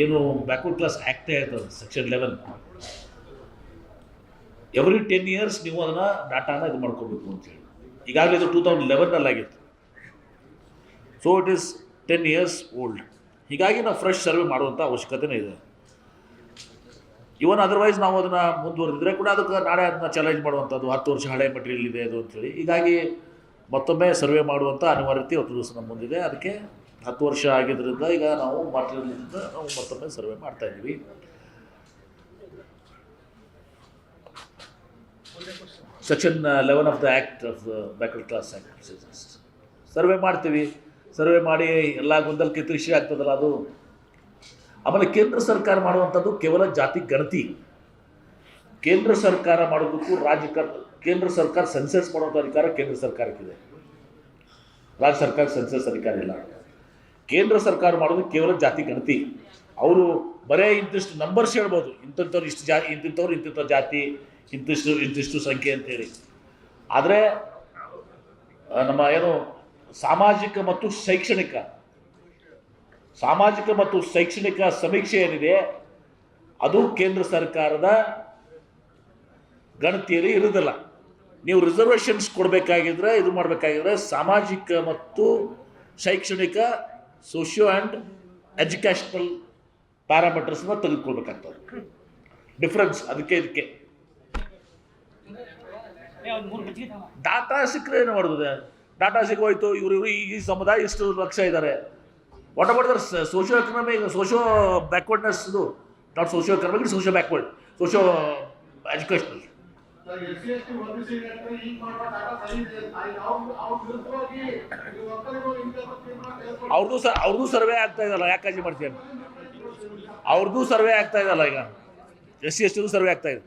ಏನು backward class ಆ್ಯಕ್ಟೇ ಇರ್ತದೆ section eleven every ten years ನೀವು ಅದನ್ನು ಡಾಟಾನ ಇದು ಮಾಡ್ಕೋಬೇಕು ಅಂತೇಳಿ ಈಗಾಗಲೇ ಇದು ಟೂ ತೌಸಂಡ್ ಲೆವೆನಲ್ಲಿ ಆಗಿತ್ತು so it is ten years old ಹೀಗಾಗಿ ನಾವು ಫ್ರೆಶ್ ಸರ್ವೆ ಮಾಡುವಂಥ ಅವಶ್ಯಕತೆನೇ ಇದೆ. ಇವನ್ ಅದರ್ವೈಸ್ ನಾವು ಅದನ್ನು ಮುಂದುವರೆದಿದ್ರೆ ಕೂಡ ಅದಕ್ಕೆ ನಾಳೆ ಅದನ್ನ ಚಾಲೆಂಜ್ ಮಾಡುವಂಥದ್ದು ಹತ್ತು ವರ್ಷ ಹಳೆ ಮಟೀರಿಯಲ್ ಇದೆ ಅದು ಅಂತೇಳಿ ಹೀಗಾಗಿ ಮತ್ತೊಮ್ಮೆ ಸರ್ವೆ ಮಾಡುವಂಥ ಅನಿವಾರ್ಯತೆ ಒಂದು ದಿವಸ ನಮ್ಮ ಮುಂದಿದೆ. ಅದಕ್ಕೆ ಹತ್ತು ವರ್ಷ ಆಗಿದ್ದರಿಂದ ಈಗ ನಾವು ಮಟೀರಿಯಲ್ನಿಂದ ನಾವು ಮತ್ತೊಮ್ಮೆ ಸರ್ವೆ ಮಾಡ್ತಾ ಇದ್ದೀವಿ. Section eleven of the act of the backward class act survey ಮಾಡ್ತೀವಿ. ಸರ್ವೆ ಮಾಡಿ ಎಲ್ಲ ಗೊಂದಲಕ್ಕೆ ಕೃಷಿ ಆಗ್ತದಲ್ಲ ಅದು? ಆಮೇಲೆ ಕೇಂದ್ರ ಸರ್ಕಾರ ಮಾಡುವಂಥದ್ದು ಕೇವಲ ಜಾತಿ ಗಣತಿ. ಕೇಂದ್ರ ಸರ್ಕಾರ ಮಾಡೋದಕ್ಕೂ ರಾಜ್ಯ ಕೇಂದ್ರ ಸರ್ಕಾರ ಸೆನ್ಸಸ್ ಮಾಡುವಂಥ ಅಧಿಕಾರ ಕೇಂದ್ರ ಸರ್ಕಾರಕ್ಕಿದೆ. ರಾಜ್ಯ ಸರ್ಕಾರ ಸೆನ್ಸಸ್ ಅಧಿಕಾರ ಇಲ್ಲ. ಕೇಂದ್ರ ಸರ್ಕಾರ ಮಾಡೋದು ಕೇವಲ ಜಾತಿ ಗಣತಿ. ಅವರು ಬರೇ ಇಂತಿಷ್ಟು ನಂಬರ್ಸ್ ಹೇಳ್ಬೋದು. ಇಂಥವ್ರು ಇಷ್ಟು ಜಾ ಇಂತಿಂಥವ್ರು ಇಂತಿಂಥ ಜಾತಿ, ಇಂತಿಷ್ಟು ಇಂತಿಷ್ಟು ಸಂಖ್ಯೆ ಅಂತೇಳಿ. ಆದರೆ ನಮ್ಮ ಏನು ಸಾಮಾಜಿಕ ಮತ್ತು ಶೈಕ್ಷಣಿಕ, ಸಾಮಾಜಿಕ ಮತ್ತು ಶೈಕ್ಷಣಿಕ ಸಮೀಕ್ಷೆ ಏನಿದೆ, ಅದು ಕೇಂದ್ರ ಸರ್ಕಾರದ ಗಣತಿಯಲ್ಲಿ ಇರುವುದಿಲ್ಲ. ನೀವು ರಿಸರ್ವೇಷನ್ಸ್ ಕೊಡಬೇಕಾಗಿದ್ರೆ, ಇದು ಮಾಡಬೇಕಾಗಿದ್ರೆ ಸಾಮಾಜಿಕ ಮತ್ತು ಶೈಕ್ಷಣಿಕ ಸೋಷಿಯೋ ಆ್ಯಂಡ್ ಎಜುಕೇಷ್ನಲ್ ಪ್ಯಾರಾಮೀಟರ್ಸ್ನ ತೆಗೆದುಕೊಳ್ಬೇಕಾಗ್ತದೆ ಡಿಫ್ರೆನ್ಸ್ ಅದಕ್ಕೆ ಇದಕ್ಕೆ. ಡಾಟಾ ಸಿಕ್ಕರೆ ಏನು ಮಾಡೋದು? ಡಾಟಾ ಸಿಗೋಯ್ತು ಇವರು ಇವರು ಈ ಸಮುದಾಯ ಇಷ್ಟು ಲಕ್ಷ ಇದ್ದಾರೆ what about their socio economic socio backwardness ಇದು? Not socio economic socio backward socio educational ಅವ್ರದ್ದು ಸ ಅವ್ರದ್ದು ಸರ್ವೆ ಆಗ್ತಾ ಇದಲ್ಲ, ಯಾಕೆ ಕಾಳಜಿ ಮಾಡ್ತೀಯ ಅವ್ರದ್ದು ಸರ್ವೆ ಆಗ್ತಾ ಇದಲ್ಲ ಈಗ. ಎಸ್ ಸಿ, ಎಸ್ ಟಿದು ಸರ್ವೆ ಆಗ್ತಾ ಇದೆ.